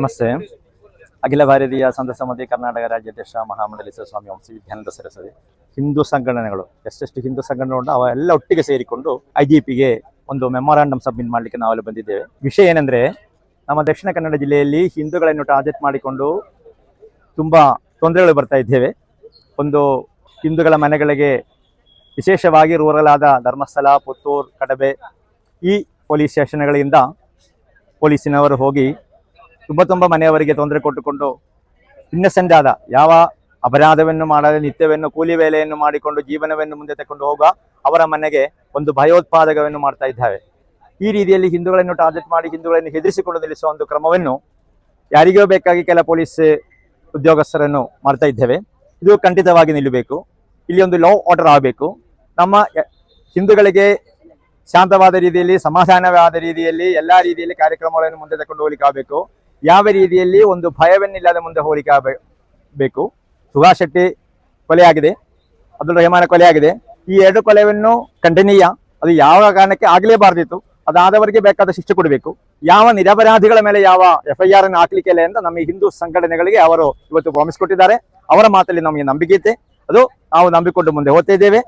ನಮಸ್ತೆ. ಅಖಿಲ ಭಾರತೀಯ ಸಂತ ಸಮಿತಿ ಕರ್ನಾಟಕ ರಾಜ್ಯಾಧ್ಯಕ್ಷ ಮಹಾಮಂಡಲೇಶ್ವರ ಸ್ವಾಮಿ ವಂಶಿ ವಿದ್ಯಾನಂದ ಸರಸ್ವತಿ. ಹಿಂದೂ ಸಂಘಟನೆಗಳು, ಎಷ್ಟೆಷ್ಟು ಹಿಂದೂ ಸಂಘಟನೆ ಉಂಟು ಅವೆಲ್ಲ ಒಟ್ಟಿಗೆ ಸೇರಿಕೊಂಡು ಐ ಜಿ ಪಿಗೆ ಒಂದು ಮೆಮೊರಾಂಡಮ್ ಸಬ್ಮಿಟ್ ಮಾಡಲಿಕ್ಕೆ ನಾವೆಲ್ಲ ಬಂದಿದ್ದೇವೆ. ವಿಷಯ ಏನಂದ್ರೆ, ನಮ್ಮ ದಕ್ಷಿಣ ಕನ್ನಡ ಜಿಲ್ಲೆಯಲ್ಲಿ ಹಿಂದೂಗಳನ್ನು ಟಾರ್ಗೆಟ್ ಮಾಡಿಕೊಂಡು ತುಂಬ ತೊಂದರೆಗಳು ಬರ್ತಾ ಇದ್ದೇವೆ. ಒಂದು ಹಿಂದೂಗಳ ಮನೆಗಳಿಗೆ ವಿಶೇಷವಾಗಿ ರೂರಲ್ ಆದ ಧರ್ಮಸ್ಥಳ, ಪುತ್ತೂರು, ಕಡಬೆ ಈ ಪೊಲೀಸ್ ಸ್ಟೇಷನ್ಗಳಿಂದ ಪೊಲೀಸಿನವರು ಹೋಗಿ ತುಂಬ ತುಂಬ ಮನೆಯವರಿಗೆ ತೊಂದರೆ ಕೊಟ್ಟುಕೊಂಡು ಇನ್ನಸೆಂಟ್ ಆದ ಯಾವ ಅಪರಾಧವನ್ನು ಮಾಡದೆ ನಿತ್ಯವನ್ನು ಕೂಲಿ ವೇಲೆಯನ್ನು ಮಾಡಿಕೊಂಡು ಜೀವನವನ್ನು ಮುಂದೆ ತಕೊಂಡು ಹೋಗುವ ಅವರ ಮನೆಗೆ ಒಂದು ಭಯೋತ್ಪಾದಕವನ್ನು ಮಾಡ್ತಾ ಇದ್ದಾವೆ ಈ ರೀತಿಯಲ್ಲಿ ಹಿಂದೂಗಳನ್ನು ಟಾರ್ಗೆಟ್ ಮಾಡಿ ಹಿಂದೂಗಳನ್ನು ಹೆದರಿಸಿಕೊಂಡು ನಿಲ್ಲಿಸುವ ಒಂದು ಕ್ರಮವನ್ನು ಯಾರಿಗೋ ಬೇಕಾಗಿ ಕೆಲ ಪೊಲೀಸ್ ಉದ್ಯೋಗಸ್ಥರನ್ನು ಮಾಡ್ತಾ ಇದ್ದೇವೆ. ಇದು ಖಂಡಿತವಾಗಿ ನಿಲ್ಲಬೇಕು. ಇಲ್ಲಿ ಒಂದು ಲಾ ಆರ್ಡರ್ ಆಗಬೇಕು. ನಮ್ಮ ಹಿಂದೂಗಳಿಗೆ ಶಾಂತವಾದ ರೀತಿಯಲ್ಲಿ, ಸಮಾಧಾನವಾದ ರೀತಿಯಲ್ಲಿ ಎಲ್ಲಾ ರೀತಿಯಲ್ಲಿ ಕಾರ್ಯಕ್ರಮಗಳನ್ನು ಮುಂದೆ ತಕೊಂಡು ಹೋಗ್ಲಿಕ್ಕೆ ಆಗಬೇಕು. ಯಾವ ರೀತಿಯಲ್ಲಿ ಒಂದು ಭಯವನ್ನಿಲ್ಲದ ಮುಂದೆ ಹೋಲಿಕೆ ಬೇಕು. ಸುಭಾಷ್ ಶೆಟ್ಟಿ ಕೊಲೆಯಾಗಿದೆ ಅಬ್ದುಲ್ ರೆಹಮಾನ ಕೊಲೆಯಾಗಿದೆ ಈ ಎರಡು ಕೊಲೆಯನ್ನು ಖಂಡನೀಯ ಅದು ಯಾವ ಕಾರಣಕ್ಕೆ ಆಗಲೇಬಾರ್ದಿತ್ತು? ಅದಾದವರಿಗೆ ಬೇಕಾದ ಶಿಕ್ಷೆ ಕೊಡಬೇಕು. ಯಾವ ನಿರಪರಾಧಿಗಳ ಮೇಲೆ ಯಾವ ಎಫ್ ಐ ಅನ್ನು ಹಾಕ್ಲಿಕ್ಕೆ ಇಲ್ಲ ಅಂತ ನಮ್ಮ ಹಿಂದೂ ಸಂಘಟನೆಗಳಿಗೆ ಅವರು ಇವತ್ತು ಪ್ರಾಮಿಸ್ ಕೊಟ್ಟಿದ್ದಾರೆ. ಅವರ ಮಾತಲ್ಲಿ ನಮಗೆ ನಂಬಿಕೆ ಇದೆ. ಅದು ನಾವು ನಂಬಿಕೊಂಡು ಮುಂದೆ ಹೋಗ್ತಾ ಇದ್ದೇವೆ.